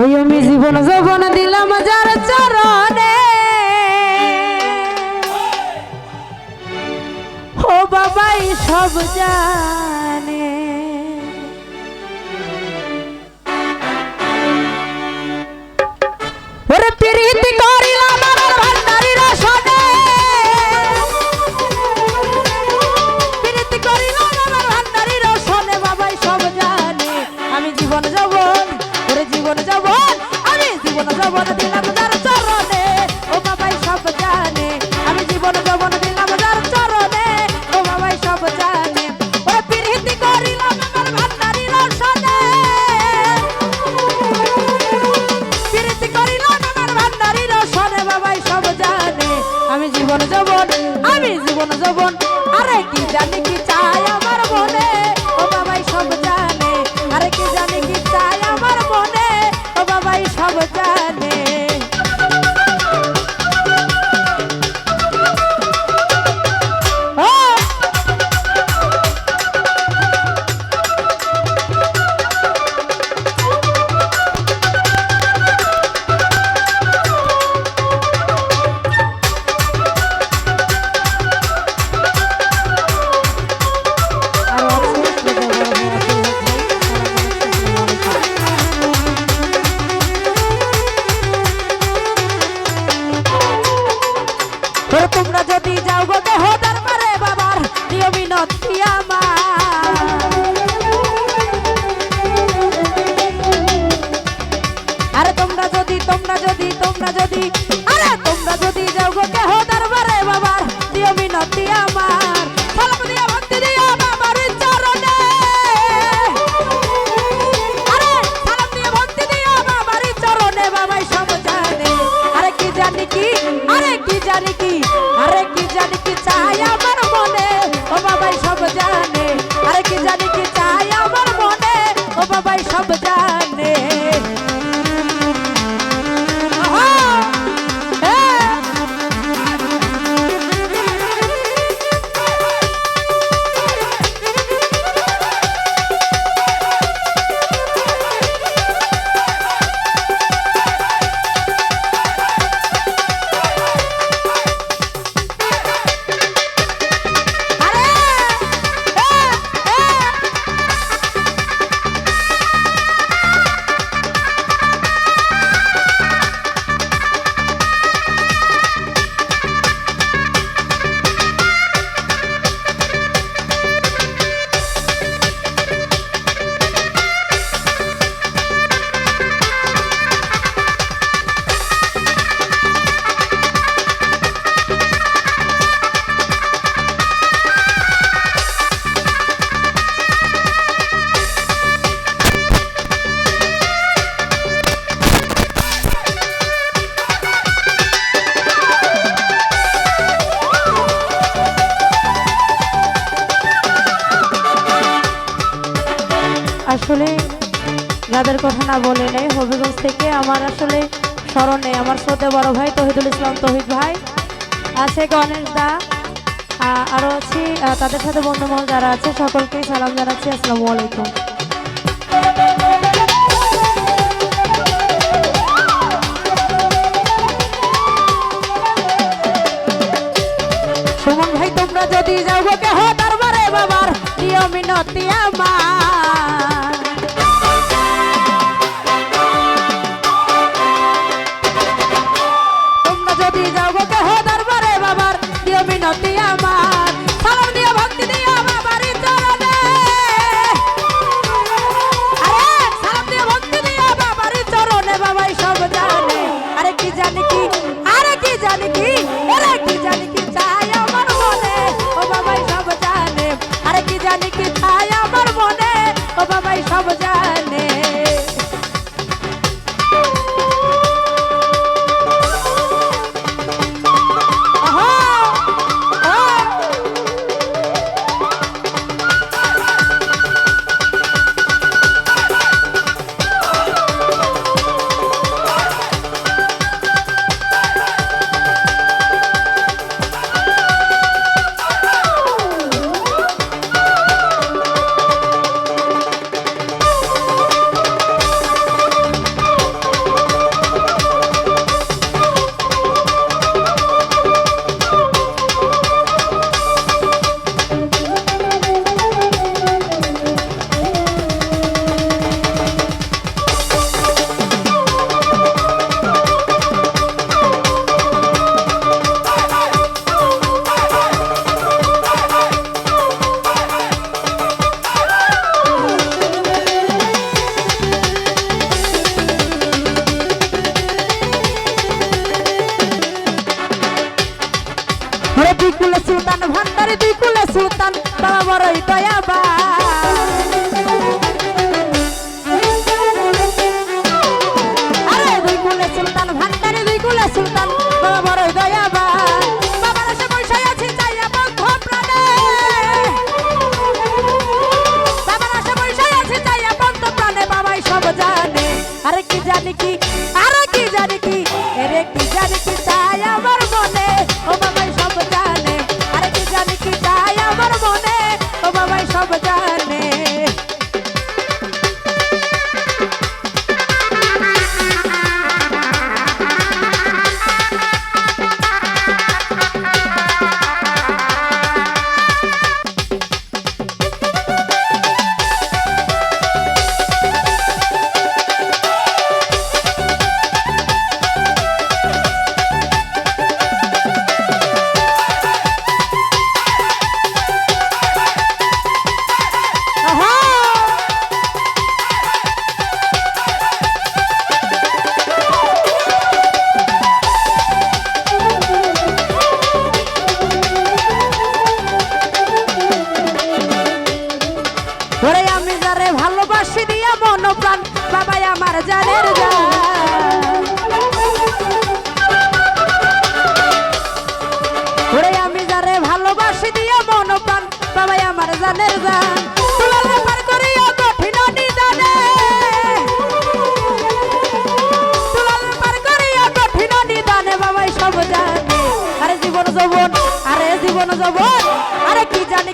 ওই আমি জীবন যৌবন দিলাম যার চরণে। ও বাবাই সব জানে যৌবন দিলাম যার চরণে। ও বাবাই সব জানে, আমি জীবন যৌবন দিলাম যার চরণে। ও বাবাই সব জানে ওরে প্রীতি করিলাম আমার ভান্ডারির সনে প্রীতি করিলাম আমার ভান্ডারির সনে বাবাই সব জানে, আমি জীবন যৌবন, আমি জীবন যৌবন, আরে কি জানি তোমরা যদি যাও গো দেহ দরবারে বাবার, দিও মিনতি আমার। আরে তোমরা যদি তোমরা যদি তোমরা যদি আসলে যাদের কথা না বলে নেই হবিগঞ্জ থেকে আমার আসলে স্মরণে আমার শ্রদ্ধে বড় ভাই তহিদুল ইসলাম তহিদ ভাই আছে গণেশ দা। আহ, আরও আছি তাদের সাথে বন্ধুমহল যারা আছে সকলকেই সালাম জানাচ্ছি আসসালামু আলাইকুম। সুমন ভাই তোমরা যদি যাও বাবার দিও মিনতি আমার। ভান্ডারি দুই কুলে সুলতান বাবা বড়ই দয়াবা আরে দুই কুলে সুলতান, ভান্ডারি দুই কুলে সুলতান বাবা বড়ই দয়াবা বাবার এসে বসে আছি চাইয়া বন্ধ প্রাণে। বাবার এসে বসে আছি চাইয়া বন্ধ আরে কি জানি কি যৌবন আরে জীবন যৌবন আরে কি জানি